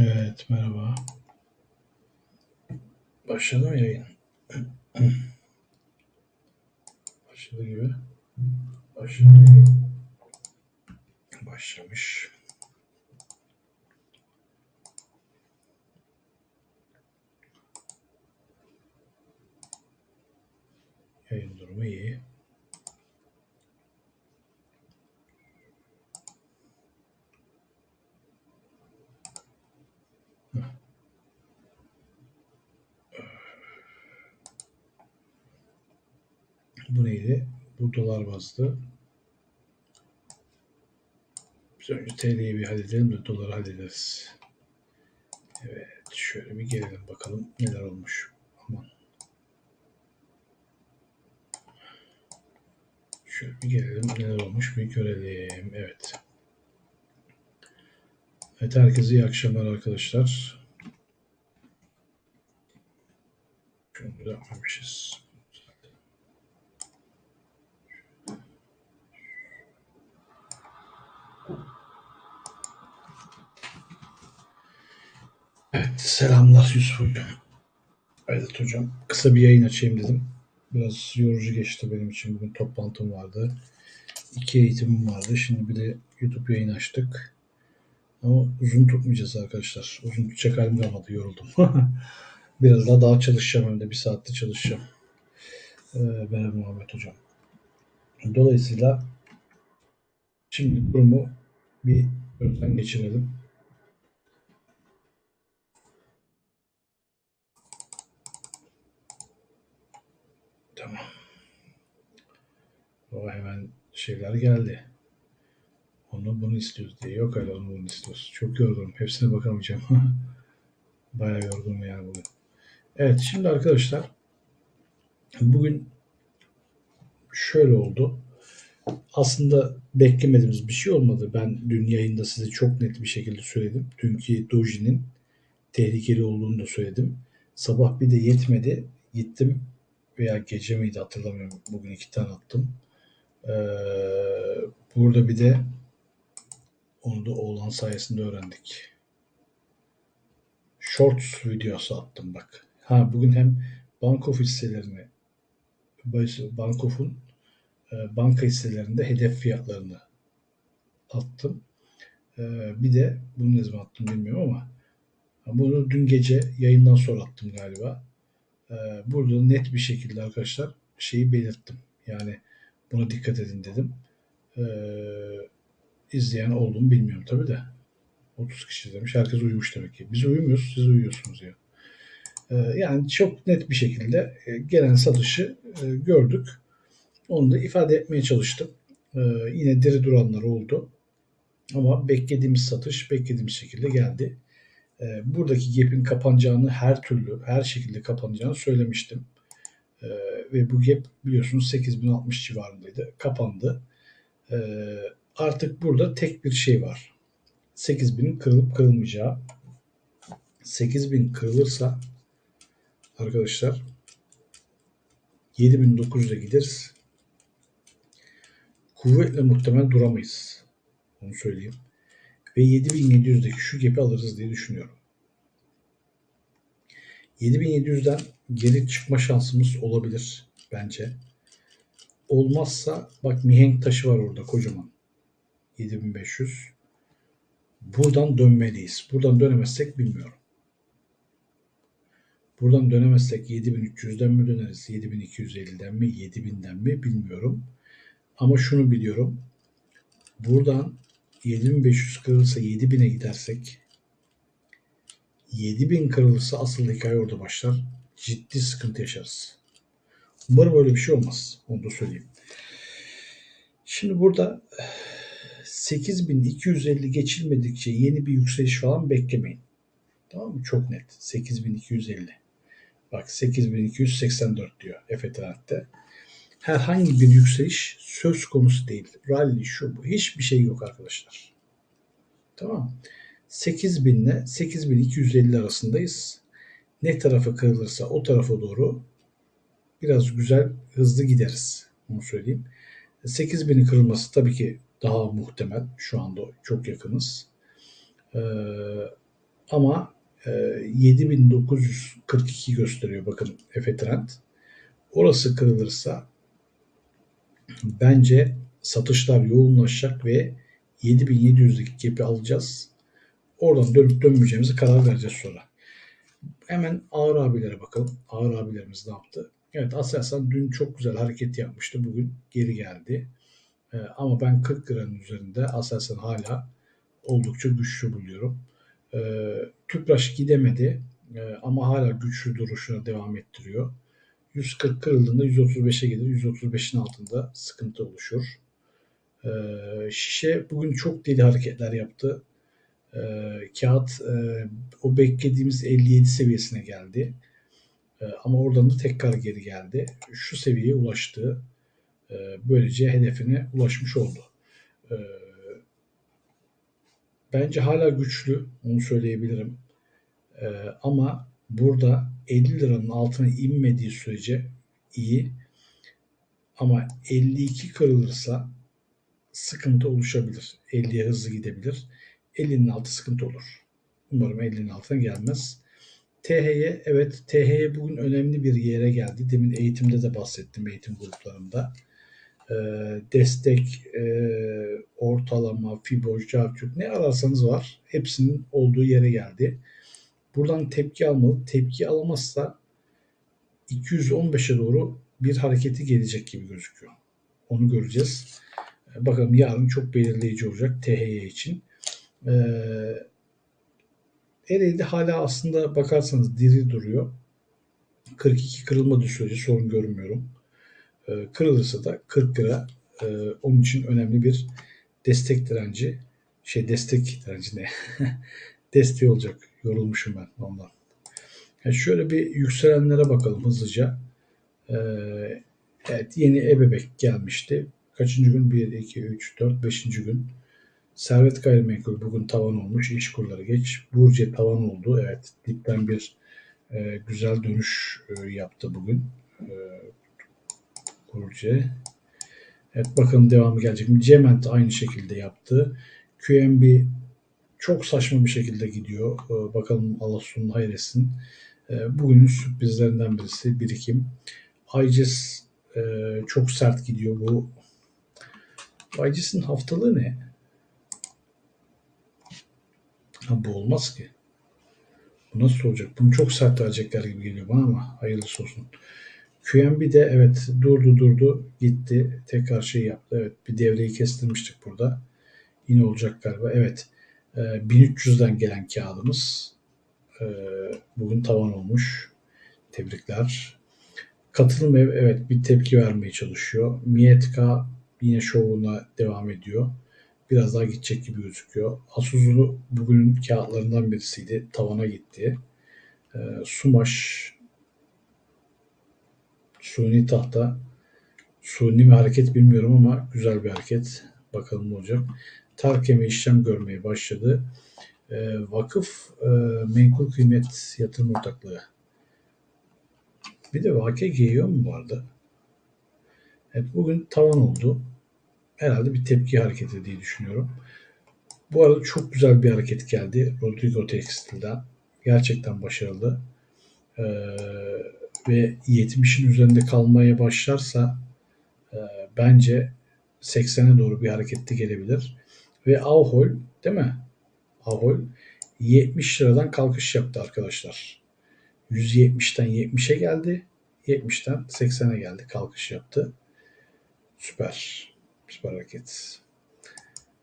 Evet, merhaba. Başladı mı yayın? Başladı gibi. Başladı yayın? Başlamış. Yayın durumu iyi. Bu neydi? Bu dolar bazlı. Biz önce TL'yi bir halledelim de doları hallederiz. Evet, şöyle bir gelelim bakalım neler olmuş. Aman. Şöyle bir gelelim neler olmuş bir görelim. Evet. Evet herkese iyi akşamlar arkadaşlar. Şunu da yapmamışız. Evet selamlar Yusuf Hocam. Evet hocam kısa bir yayın açayım dedim. Biraz yorucu geçti benim için. Bugün toplantım vardı. İki eğitimim vardı. Şimdi bir de YouTube yayın açtık. Ama uzun tutmayacağız arkadaşlar. Uzun tutacak halim kalmadı. Yoruldum. Biraz daha daha çalışacağım hem de. Bir saatte çalışacağım. Ee, merhaba Muhammed Hocam. Dolayısıyla şimdi durumu bir gözden geçirelim. Tamam. O hemen şeyler geldi. Onu bunu istiyoruz diye. Yok öyle onu bunu istiyoruz. Çok yorgunum. Hepsine bakamayacağım. Bayağı yorgunum yani bugün. Evet şimdi arkadaşlar bugün şöyle oldu. Aslında beklemediğimiz bir şey olmadı. Ben dün yayında size çok net bir şekilde söyledim. Dünkü Doji'nin tehlikeli olduğunu da söyledim. Sabah bir de yetmedi. Gittim veya gece miydi hatırlamıyorum. Bugün iki tane attım. Ee, burada bir de onu da oğlan sayesinde öğrendik. Shorts videosu attım bak. Ha bugün hem Bankof hisselerini Bankof'un e, banka hisselerinde hedef fiyatlarını attım. E, bir de bunu ne zaman attım bilmiyorum ama bunu dün gece yayından sonra attım galiba. E, burada net bir şekilde arkadaşlar şeyi belirttim. Yani buna dikkat edin dedim. İzleyen olduğumu bilmiyorum tabi de. 30 kişi demiş. Herkes uyumuş demek ki. Biz uyumuyoruz, siz uyuyorsunuz ya. Yani çok net bir şekilde gelen satışı gördük. Onu da ifade etmeye çalıştım. Yine diri duranlar oldu. Ama beklediğimiz satış beklediğimiz şekilde geldi. Buradaki gap'in kapanacağını her türlü, her şekilde kapanacağını söylemiştim. Ve bu gap biliyorsunuz 8060 civarındaydı. Kapandı. Artık burada tek bir şey var. 8000'in kırılıp kırılmayacağı. 8000 kırılırsa arkadaşlar 7900'e gideriz. Kuvvetle muhtemel duramayız. Onu söyleyeyim. Ve 7700'deki şu gap'i alırız diye düşünüyorum. 7700'den geri çıkma şansımız olabilir bence. Olmazsa bak mihenk taşı var orada kocaman. 7500. Buradan dönmeliyiz. Buradan dönemezsek bilmiyorum. Buradan dönemezsek 7300'den mi döneriz? 7250'den mi? 7000'den mi? Bilmiyorum. Ama şunu biliyorum. Buradan 7500 kırılırsa 7000'e gidersek 7000 kırılırsa asıl hikaye orada başlar. Ciddi sıkıntı yaşarız. Umarım öyle bir şey olmaz. Onu da söyleyeyim. Şimdi burada 8250 geçilmedikçe yeni bir yükseliş falan beklemeyin. Tamam mı? Çok net. 8250. Bak 8284 diyor Efe Trend'de. Herhangi bir yükseliş söz konusu değil. Rally şu bu. Hiçbir şey yok arkadaşlar. Tamam 8000 ile 8250 arasındayız. Ne tarafa kırılırsa o tarafa doğru biraz güzel hızlı gideriz. Onu söyleyeyim. 8000'in kırılması tabii ki daha muhtemel. Şu anda çok yakınız. Ee, Ama e, 7942 gösteriyor bakın Efe Trend. Orası kırılırsa bence satışlar yoğunlaşacak ve 7700'deki gap'i alacağız. Oradan dönüp dönmeyeceğimizi karar vereceğiz sonra. Hemen Ağır abilere bakalım. Ağır abilerimiz ne yaptı? Evet Aselsan dün çok güzel hareket yapmıştı. Bugün geri geldi. Ee, ama ben 40 liranın üzerinde Aselsan hala oldukça güçlü buluyorum. Ee, Tüpraş gidemedi Ee, ama hala güçlü duruşuna devam ettiriyor. 140 kırıldığında 135'e gelir. 135'in altında sıkıntı oluşur. Ee, şişe bugün çok deli hareketler yaptı. Ee, kağıt e, o beklediğimiz 57 seviyesine geldi. Ee, ama oradan da tekrar geri geldi. Şu seviyeye ulaştı. Ee, böylece hedefine ulaşmış oldu. Ee, bence hala güçlü. Onu söyleyebilirim. Ee, ama burada 50 liranın altına inmediği sürece iyi. Ama 52 kırılırsa sıkıntı oluşabilir. 50'ye hızlı gidebilir. 50'nin altı sıkıntı olur. Umarım 50'nin altına gelmez. THY evet THY bugün önemli bir yere geldi. Demin eğitimde de bahsettim eğitim gruplarında. Ee, destek, e, ortalama, Fibo, Javçuk ne ararsanız var. Hepsinin olduğu yere geldi. Buradan tepki almalı. Tepki alamazsa 215'e doğru bir hareketi gelecek gibi gözüküyor. Onu göreceğiz. Bakalım yarın çok belirleyici olacak THY için. Ee, Ereğli hala aslında bakarsanız diri duruyor. 42 kırılmadığı sürece sorun görmüyorum. Ee, kırılırsa da 40 lira e, onun için önemli bir destek direnci. Şey destek direnci ne? Desteği olacak. Yorulmuşum ben ondan. Yani şöyle bir yükselenlere bakalım hızlıca. Ee, evet yeni ebebek gelmişti. Kaçıncı gün? 1, 2, 3, 4, 5. gün. Servet gayrimenkul bugün tavan olmuş. İş kurları geç. Burcu tavan oldu. Evet dipten bir e, güzel dönüş e, yaptı bugün. E, Burcu. Evet bakalım devamı gelecek mi? Cement aynı şekilde yaptı. QNB çok saçma bir şekilde gidiyor. E, bakalım Allah sonunu hayretsin. E, bugünün sürprizlerinden birisi birikim. ICES e, çok sert gidiyor. Bu ICES'in haftalığı ne? Ha, bu olmaz ki. Bu nasıl olacak? Bunu çok sert verecekler gibi geliyor bana ama hayırlısı olsun. QNB de evet durdu durdu gitti. Tekrar şey yaptı. Evet bir devreyi kestirmiştik burada. Yine olacak galiba. Evet. E, 1300'den gelen kağıdımız e, bugün tavan olmuş. Tebrikler. Katılım ev evet bir tepki vermeye çalışıyor. Miyetka yine şovuna devam ediyor biraz daha gidecek gibi gözüküyor. Asuz'un bugünün kağıtlarından birisiydi. Tavana gitti. E, Sumaş suni tahta suni bir hareket bilmiyorum ama güzel bir hareket. Bakalım ne olacak. Tarkemi işlem görmeye başladı. E, vakıf e, menkul kıymet yatırım ortaklığı. Bir de giyiyor mu vardı? Evet bugün tavan oldu herhalde bir tepki hareketi diye düşünüyorum. Bu arada çok güzel bir hareket geldi Rodrigo Textil'den. Gerçekten başarılı. Ee, ve 70'in üzerinde kalmaya başlarsa e, bence 80'e doğru bir harekette gelebilir. Ve Avhol değil mi? Avhol 70 liradan kalkış yaptı arkadaşlar. 170'ten 70'e geldi. 70'ten 80'e geldi. Kalkış yaptı. Süper. Süper hareket.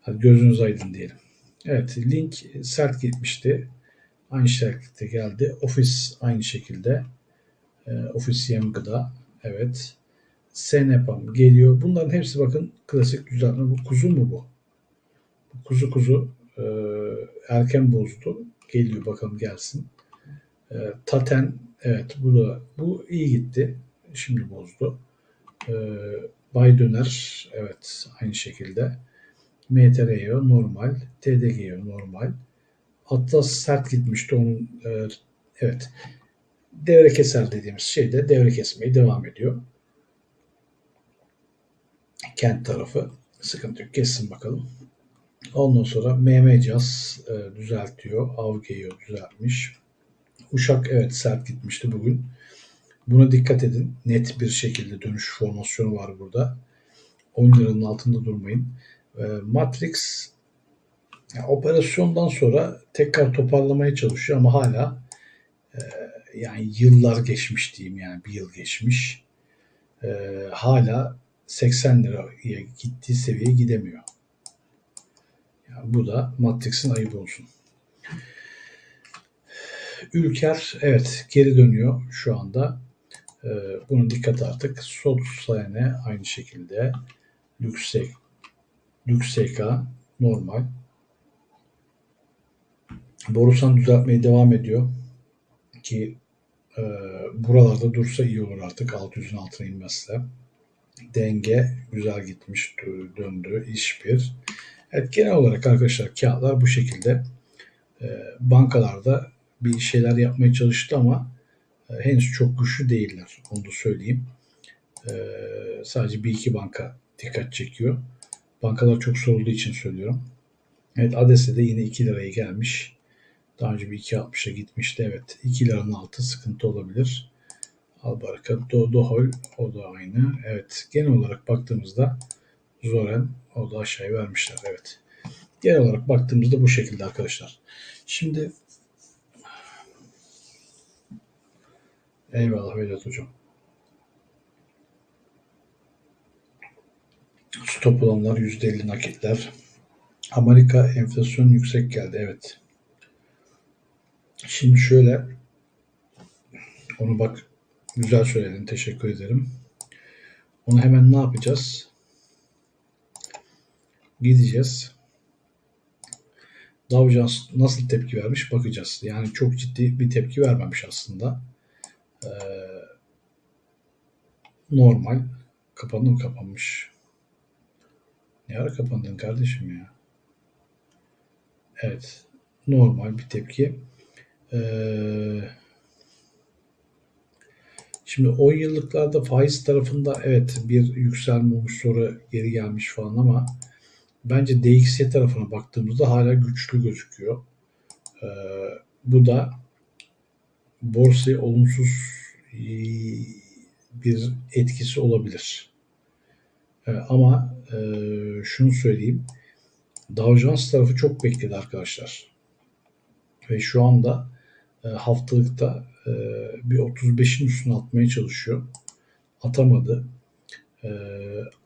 Hadi gözünüz aydın diyelim. Evet link sert gitmişti. Aynı şekilde geldi. Ofis aynı şekilde. E, ofis yem gıda. Evet. Senepam geliyor. Bunların hepsi bakın klasik düzeltme. Bu kuzu mu bu? Kuzu kuzu e, erken bozdu. Geliyor bakalım gelsin. E, taten evet bu da bu iyi gitti. Şimdi bozdu. E, Bay Döner evet aynı şekilde. MTREO normal. TDGO normal. Atlas sert gitmişti onun e, evet devre keser dediğimiz şey de devre kesmeye devam ediyor. Kent tarafı sıkıntı yok. Kessin bakalım. Ondan sonra MM Caz e, düzeltiyor. Avgeyo düzeltmiş. Uşak evet sert gitmişti bugün. Buna dikkat edin. Net bir şekilde dönüş formasyonu var burada. 10 liranın altında durmayın. E, Matrix yani operasyondan sonra tekrar toparlamaya çalışıyor ama hala e, yani yıllar geçmiş diyeyim yani bir yıl geçmiş. E, hala 80 liraya gittiği seviyeye gidemiyor. Bu da Matrix'in ayıbı olsun. Ülker evet geri dönüyor şu anda. Ee, bunu dikkat artık. Sotsayne aynı şekilde. Yüksek Lükseka normal. Borusan düzeltmeye devam ediyor. Ki e, buralarda dursa iyi olur artık 600'ün altına inmezse. Denge güzel gitmiş, döndü. İş bir. Evet genel olarak arkadaşlar kağıtlar bu şekilde. E, bankalarda bir şeyler yapmaya çalıştı ama e, henüz çok güçlü değiller. Onu da söyleyeyim. E, sadece bir iki banka dikkat çekiyor. Bankalar çok sorulduğu için söylüyorum. Evet Ades'e de yine 2 liraya gelmiş. Daha önce bir 2.60'a gitmişti. Evet 2 liranın altı sıkıntı olabilir. Albarka, Do Dohol o da aynı. Evet genel olarak baktığımızda Zoren o da aşağıya vermişler. Evet. Genel olarak baktığımızda bu şekilde arkadaşlar. Şimdi Eyvallah Vedat Hocam. Stop olanlar %50 nakitler. Amerika enflasyon yüksek geldi. Evet. Şimdi şöyle onu bak güzel söyledin. Teşekkür ederim. Onu hemen ne yapacağız? Gideceğiz. Dow Jones nasıl tepki vermiş bakacağız. Yani çok ciddi bir tepki vermemiş aslında. Ee, normal. Kapandı mı kapanmış? Ne ara kapandın kardeşim ya? Evet. Normal bir tepki. Ee, şimdi 10 yıllıklarda faiz tarafında evet bir yükselme olmuş sonra geri gelmiş falan ama bence DXY tarafına baktığımızda hala güçlü gözüküyor. Ee, bu da borsaya olumsuz e, bir etkisi olabilir. E, ama e, şunu söyleyeyim. Dow Jones tarafı çok bekledi arkadaşlar. Ve şu anda haftalıkta bir 35'in üstüne atmaya çalışıyor. Atamadı.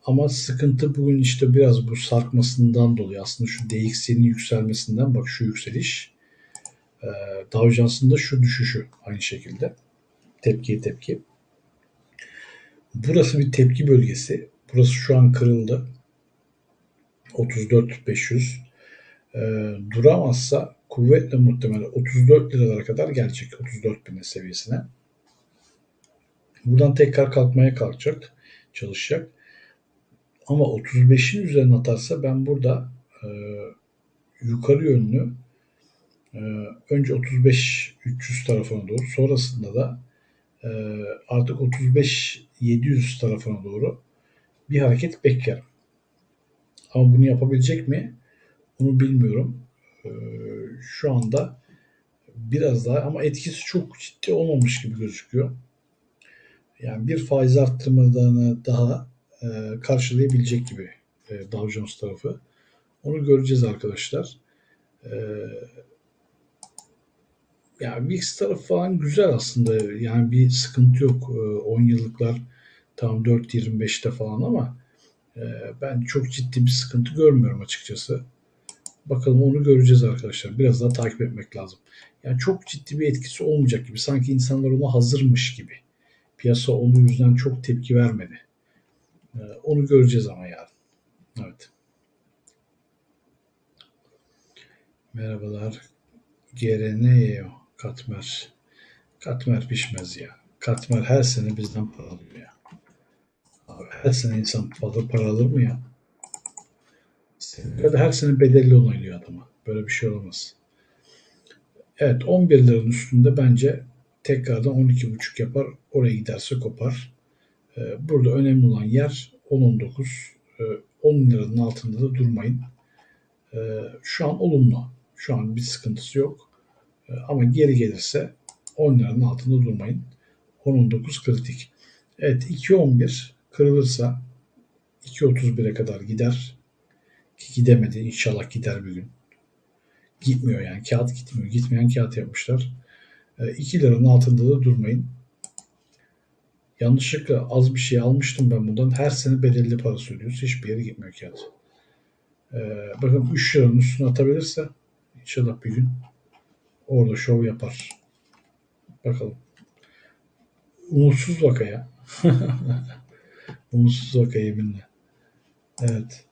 Ama sıkıntı bugün işte biraz bu sarkmasından dolayı aslında şu DXY'nin yükselmesinden bak şu yükseliş e, Dow Jones'un da şu düşüşü aynı şekilde. Tepkiye tepki. Burası bir tepki bölgesi. Burası şu an kırıldı. 34.500. E, duramazsa kuvvetle muhtemelen 34 liralara kadar gelecek. 34 bin seviyesine. Buradan tekrar kalkmaya kalkacak. Çalışacak. Ama 35'in üzerine atarsa ben burada e, yukarı yönlü ee, önce 35-300 tarafına doğru sonrasında da e, artık 35-700 tarafına doğru bir hareket beklerim. Ama bunu yapabilecek mi? Onu bilmiyorum. Ee, şu anda biraz daha ama etkisi çok ciddi olmamış gibi gözüküyor. Yani bir faiz arttırmalarını daha e, karşılayabilecek gibi e, Dow Jones tarafı. Onu göreceğiz arkadaşlar. E, yani VIX tarafı falan güzel aslında. Yani bir sıkıntı yok. 10 ee, yıllıklar tam 4.25'te falan ama e, ben çok ciddi bir sıkıntı görmüyorum açıkçası. Bakalım onu göreceğiz arkadaşlar. Biraz daha takip etmek lazım. Yani çok ciddi bir etkisi olmayacak gibi. Sanki insanlar ona hazırmış gibi. Piyasa onun yüzden çok tepki vermedi. Ee, onu göreceğiz ama yarın. Evet. Merhabalar. GRNEO. Katmer. Katmer pişmez ya. Katmer her sene bizden para alıyor ya. Abi her sene insan fazla para alır mı ya? Da her sene bedelli onaylıyor adama. Böyle bir şey olmaz. Evet 11 liranın üstünde bence tekrardan 12,5 yapar. Oraya giderse kopar. Ee, burada önemli olan yer 10-19. 10 ee, liranın altında da durmayın. E, şu an olumlu. Şu an bir sıkıntısı yok. Ama geri gelirse 10 liranın altında durmayın. 10.19 kritik. Evet 2.11 kırılırsa 2.31'e kadar gider. Ki gidemedi. İnşallah gider bir gün. Gitmiyor yani. Kağıt gitmiyor. Gitmeyen kağıt yapmışlar. 2 liranın altında da durmayın. Yanlışlıkla az bir şey almıştım ben bundan. Her sene bedelli parası ödüyoruz. Hiçbir yere gitmiyor kağıt. Ee, bakın 3 liranın üstüne atabilirse inşallah bir gün orada şov yapar. Bakalım. Umutsuz vakaya. Umutsuz vaka yeminle. Evet.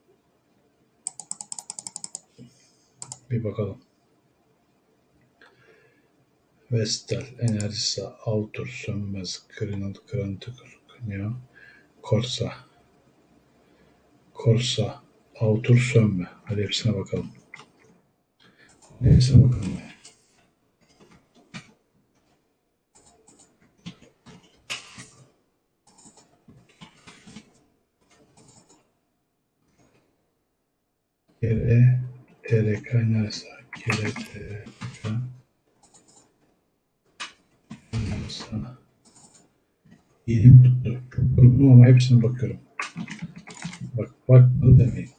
Bir bakalım. Vestel, Enerjisa, Autor, Sönmez, Kırınat, Kırıntı, Kırınıyor, Korsa, Korsa, Autor, Sönme. Hadi hepsine bakalım. Neyse bakalım. be. Kere, TRK Enerjisa, Kere, TRK sana. Yedim tuttu. Çok korktum ama hepsine bakıyorum. Bak bakmadı demeyin.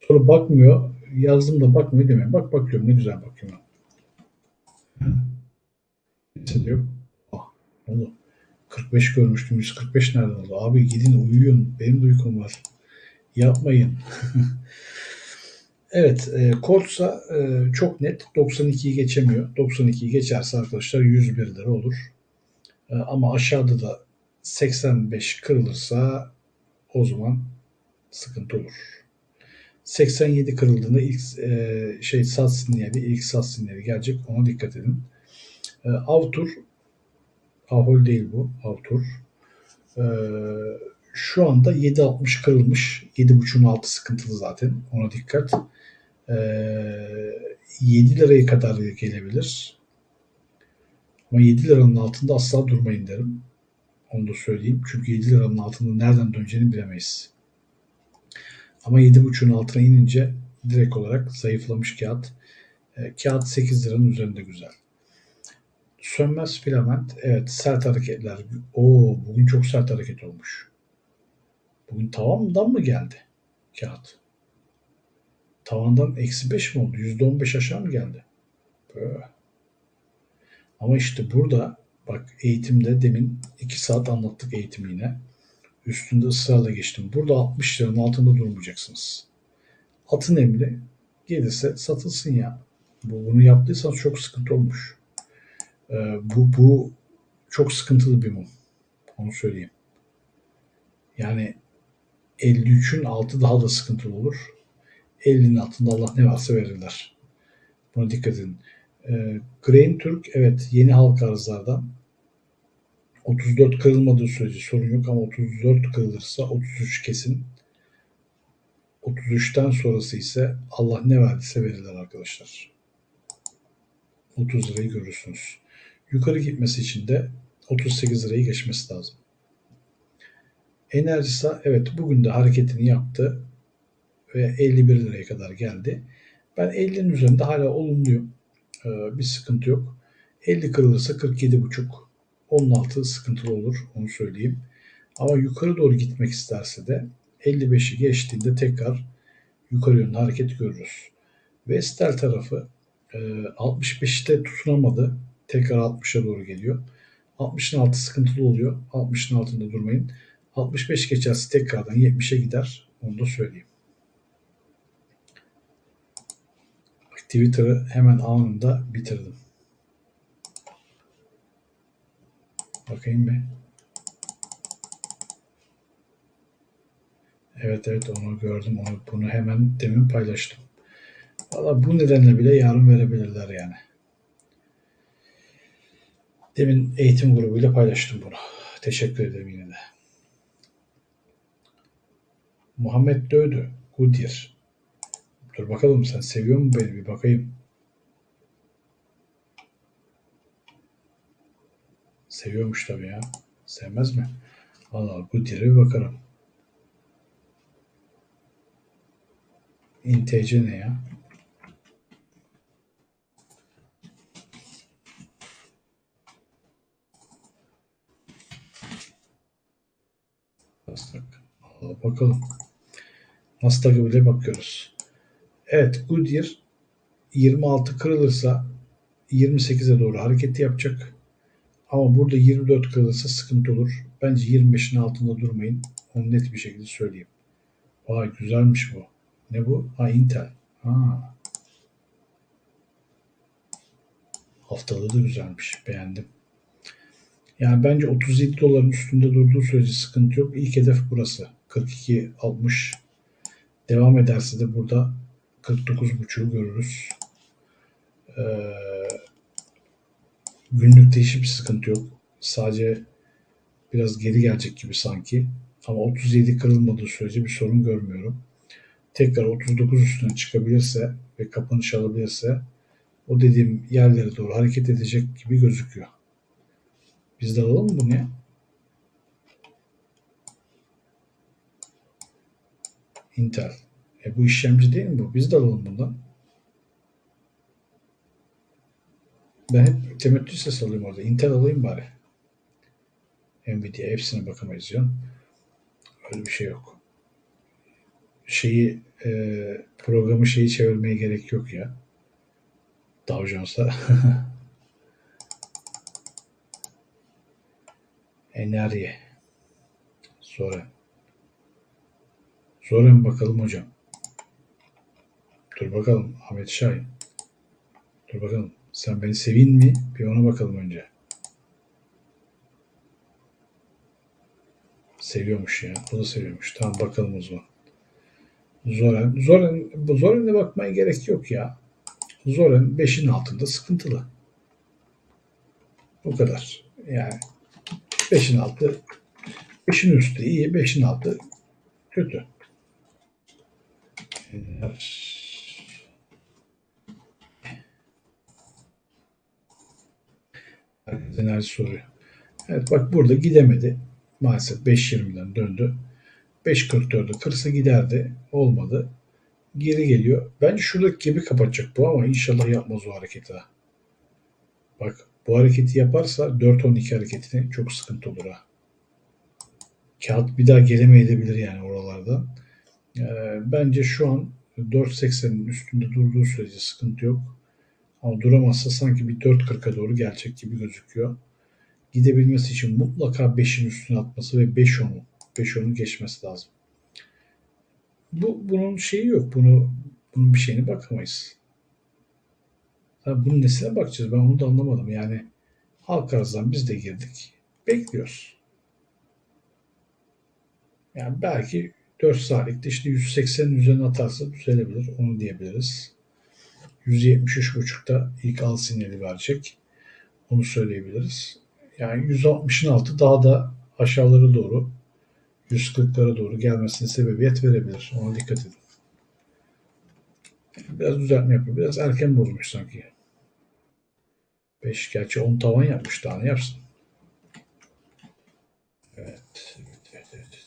Sonra bakmıyor. Yazdım da bakmıyor demeyin. Bak bakıyorum ne güzel bakıyorum. Kimse de yok. Ah, oldu? 45 görmüştüm. 145 nereden oldu? Abi gidin uyuyun. Benim de uykum var. Yapmayın. evet. E, Kortsa e, çok net. 92'yi geçemiyor. 92'yi geçerse arkadaşlar 101 lira olur. E, ama aşağıda da 85 kırılırsa o zaman sıkıntı olur. 87 kırıldığında ilk e, şey sat sinyali, ilk sat sinyali gelecek. Ona dikkat edin. E, Avtur Ahol değil bu. Avtur. E, şu anda 7.60 kırılmış. 7.5'un altı sıkıntılı zaten. Ona dikkat. E, 7 liraya kadar gelebilir. Ama 7 liranın altında asla durmayın derim. Onu da söyleyeyim. Çünkü 7 liranın altında nereden döneceğini bilemeyiz. Ama 7.5'un altına inince direkt olarak zayıflamış kağıt. E, kağıt 8 liranın üzerinde güzel. Sönmez filament. Evet sert hareketler. Oo bugün çok sert hareket olmuş. Bugün tavandan mı geldi kağıt? Tavandan eksi 5 mi oldu? %15 aşağı mı geldi? Böyle. Ama işte burada bak eğitimde demin 2 saat anlattık eğitimi yine. Üstünde ısrarla geçtim. Burada 60 liranın altında durmayacaksınız. Atın emri gelirse satılsın ya. Bu, bunu yaptıysanız çok sıkıntı olmuş. Ee, bu, bu çok sıkıntılı bir mum. Onu söyleyeyim. Yani 53'ün altı daha da sıkıntılı olur. 50'nin altında Allah ne varsa verirler. Buna dikkat edin. E, Grain Türk evet yeni halka arzlardan 34 kırılmadığı sürece sorun yok ama 34 kırılırsa 33 kesin. 33'ten sonrası ise Allah ne verdiyse verirler arkadaşlar. 30 lirayı görürsünüz. Yukarı gitmesi için de 38 lirayı geçmesi lazım. Enerjisa evet bugün de hareketini yaptı ve 51 liraya kadar geldi. Ben 50'nin üzerinde hala olumluyum. Ee, bir sıkıntı yok. 50 kırılırsa 47,5 onun altı sıkıntılı olur onu söyleyeyim. Ama yukarı doğru gitmek isterse de 55'i geçtiğinde tekrar yukarı yönlü hareket görürüz. Vestel tarafı 65'te tutunamadı. Tekrar 60'a doğru geliyor. 60'ın altı sıkıntılı oluyor. 60'ın altında durmayın. 65 geçerse tekrardan 70'e gider. Onu da söyleyeyim. Twitter'ı hemen anında bitirdim. Bakayım bir. Evet evet onu gördüm. Onu, bunu hemen demin paylaştım. Valla bu nedenle bile yarın verebilirler yani. Demin eğitim grubuyla paylaştım bunu. Teşekkür ederim yine de. Muhammed Dövdü. Goodyear. Dur bakalım sen seviyor mu beni bir bakayım. Seviyormuş tabii ya. Sevmez mi? Valla Goodyear'e bir bakarım. INTC ne ya? Allah bakalım. Nasdaq'a bile bakıyoruz. Evet Goodyear 26 kırılırsa 28'e doğru hareket yapacak. Ama burada 24 kırılırsa sıkıntı olur. Bence 25'in altında durmayın. Onu net bir şekilde söyleyeyim. Vay güzelmiş bu. Ne bu? Ha Intel. Ha. Haftalığı da güzelmiş. Beğendim. Yani bence 37 doların üstünde durduğu sürece sıkıntı yok. İlk hedef burası. 42.60. Devam ederse de burada 49.5'u görürüz. Ee, günlükte hiçbir sıkıntı yok. Sadece biraz geri gelecek gibi sanki. Ama 37 kırılmadığı sürece bir sorun görmüyorum. Tekrar 39 üstüne çıkabilirse ve kapanış alabilirse o dediğim yerlere doğru hareket edecek gibi gözüküyor. Biz de alalım mı bunu ya? Intel. E bu işlemci değil mi bu? Biz de alalım bundan. Ben hep temettü ses alayım orada. Intel alayım bari. Nvidia hepsine bakamayız ya. Öyle bir şey yok. Şeyi e, programı şeyi çevirmeye gerek yok ya. Dow Jones'a. Enerji. Soren. Soren bakalım hocam. Dur bakalım Ahmet Şahin. Dur bakalım. Sen beni sevin mi? Bir ona bakalım önce. Seviyormuş ya. O da seviyormuş. Tamam bakalım o zaman. Zoren, bu Zoren'e bakmaya gerek yok ya. Zoren 5'in altında sıkıntılı. Bu kadar. Yani 5'in altı 5'in üstü iyi, 5'in altı kötü. Enerji soruyor. Evet bak burada gidemedi. Maalesef 5.20'den döndü. 5.44'ü kırsa giderdi. Olmadı. Geri geliyor. Bence şuradaki gibi kapatacak bu ama inşallah yapmaz o hareketi ha. Bak bu hareketi yaparsa 4.12 hareketine çok sıkıntı olur ha. Kağıt bir daha gelemeyebilir yani oralarda. Ee, bence şu an 4.80'in üstünde durduğu sürece sıkıntı yok. Ama duramazsa sanki bir 4.40'a doğru gelecek gibi gözüküyor. Gidebilmesi için mutlaka 5'in üstüne atması ve 5.10'u 5.10'u geçmesi lazım. Bu bunun şeyi yok. Bunu bunun bir şeyine bakamayız. Tabii bunun nesine bakacağız? Ben onu da anlamadım. Yani halk arzdan biz de girdik. Bekliyoruz. Yani belki 4 saatlikte işte 180'in üzerine atarsa düzelebilir. Onu diyebiliriz. 173.5'ta ilk al sinyali verecek. Onu söyleyebiliriz. Yani 160'ın altı daha da aşağılara doğru 140'lara doğru gelmesine sebebiyet verebilir. Ona dikkat edin. Biraz düzeltme yapıyor. Biraz erken bozmuş sanki. 5 gerçi 10 tavan yapmış daha ne yapsın? Evet. evet, evet, evet.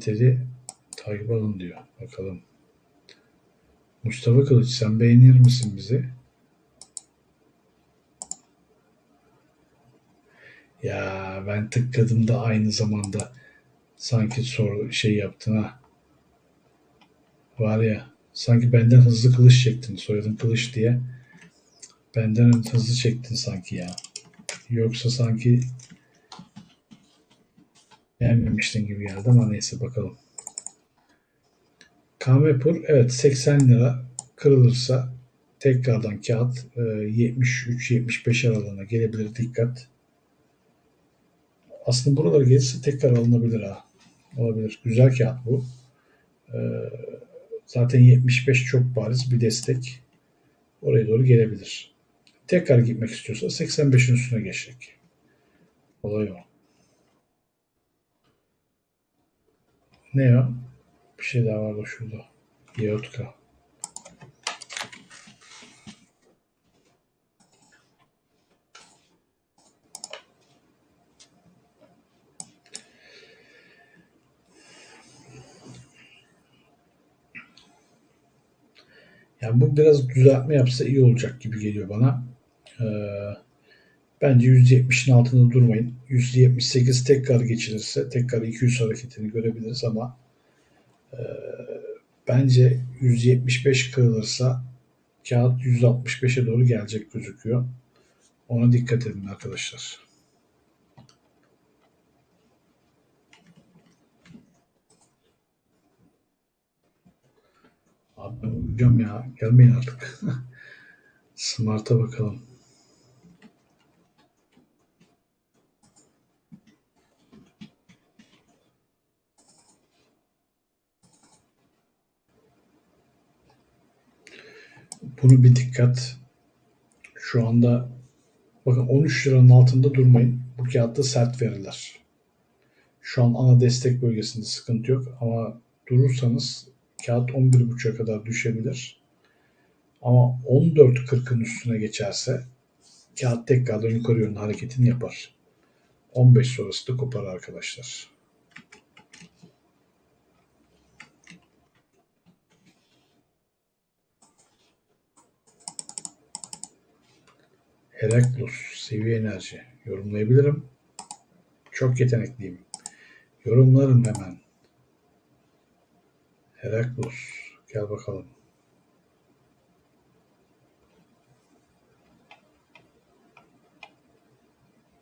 Intel'i takip alın diyor. Bakalım. Mustafa Kılıç sen beğenir misin bizi? Ya ben tıkladım da aynı zamanda sanki sor şey yaptın ha. Var ya sanki benden hızlı kılıç çektin soyadın kılıç diye. Benden hızlı çektin sanki ya. Yoksa sanki beğenmemiştin gibi geldi ama neyse bakalım. Kamepur evet 80 lira kırılırsa tekrardan kağıt 73-75 aralığına gelebilir dikkat. Aslında buralara gelirse tekrar alınabilir ha. Olabilir. Güzel kağıt bu. Ee, zaten 75 çok bariz bir destek. Oraya doğru gelebilir. Tekrar gitmek istiyorsa 85'in üstüne geçecek. Olay o. Ne ya? Bir şey daha vardı şurada. Yautka. Yani bu biraz düzeltme yapsa iyi olacak gibi geliyor bana. Ee, bence %70'in altında durmayın. %78 tekrar geçirirse tekrar 200 hareketini görebiliriz ama e, bence 175 kırılırsa kağıt 165'e doğru gelecek gözüküyor. Ona dikkat edin arkadaşlar. Abi uyuyacağım ya. Gelmeyin artık. Smart'a bakalım. Bunu bir dikkat. Şu anda bakın 13 liranın altında durmayın. Bu kağıtta sert verirler. Şu an ana destek bölgesinde sıkıntı yok ama durursanız kağıt 11.5'a kadar düşebilir. Ama 14.40'ın üstüne geçerse kağıt tekrardan yukarı yönlü hareketini yapar. 15 sonrası da kopar arkadaşlar. Heraklos seviye enerji yorumlayabilirim. Çok yetenekliyim. Yorumlarım hemen. Heraklos gel bakalım.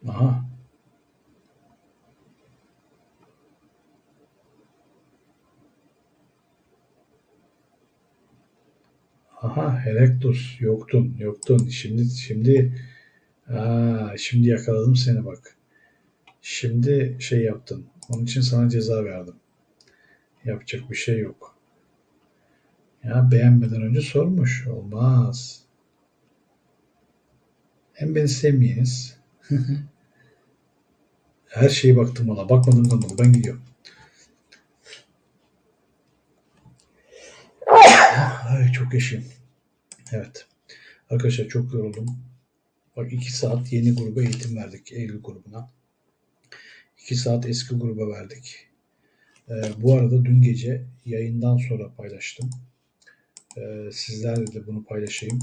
Aha. Aha Heraklos yoktun yoktun. Şimdi şimdi aa, şimdi yakaladım seni bak. Şimdi şey yaptın. Onun için sana ceza verdim. Yapacak bir şey yok. Ya beğenmeden önce sormuş. Olmaz. Hem beni sevmeyeniz. Her şeyi baktım valla. Bakmadım kalmadı. Ben gidiyorum. Ay çok yaşayayım. Evet. Arkadaşlar çok yoruldum. Bak iki saat yeni gruba eğitim verdik. Eylül grubuna. İki saat eski gruba verdik. Ee, bu arada dün gece yayından sonra paylaştım. Ee, sizlerle de bunu paylaşayım.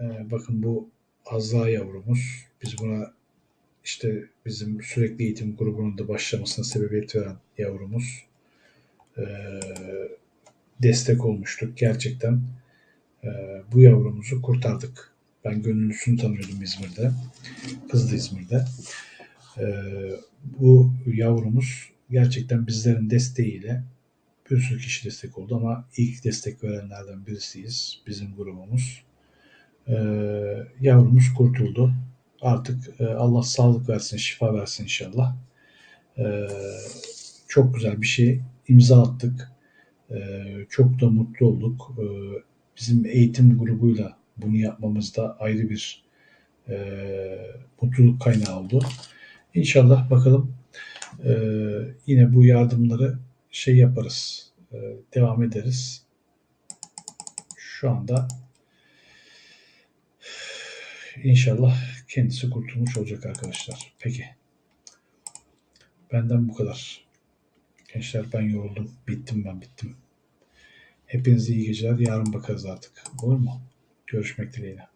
Ee, bakın bu Azra yavrumuz. Biz buna işte bizim sürekli eğitim grubunun da başlamasına sebebiyet veren yavrumuz. Ee, destek olmuştuk. Gerçekten e, bu yavrumuzu kurtardık. Ben gönüllüsünü tanıyordum İzmir'de. Kız da İzmir'de. Ee, bu yavrumuz gerçekten bizlerin desteğiyle bir sürü kişi destek oldu ama ilk destek verenlerden birisiyiz bizim grubumuz. Ee, yavrumuz kurtuldu. Artık e, Allah sağlık versin, şifa versin inşallah. Ee, çok güzel bir şey imza attık. Ee, çok da mutlu olduk. Ee, bizim eğitim grubuyla bunu yapmamız da ayrı bir e, mutluluk kaynağı oldu. İnşallah bakalım e, yine bu yardımları şey yaparız, e, devam ederiz. Şu anda inşallah kendisi kurtulmuş olacak arkadaşlar. Peki. Benden bu kadar. Gençler ben yoruldum. Bittim ben bittim. Hepinize iyi geceler. Yarın bakarız artık. Olur mu? Görüşmek dileğiyle.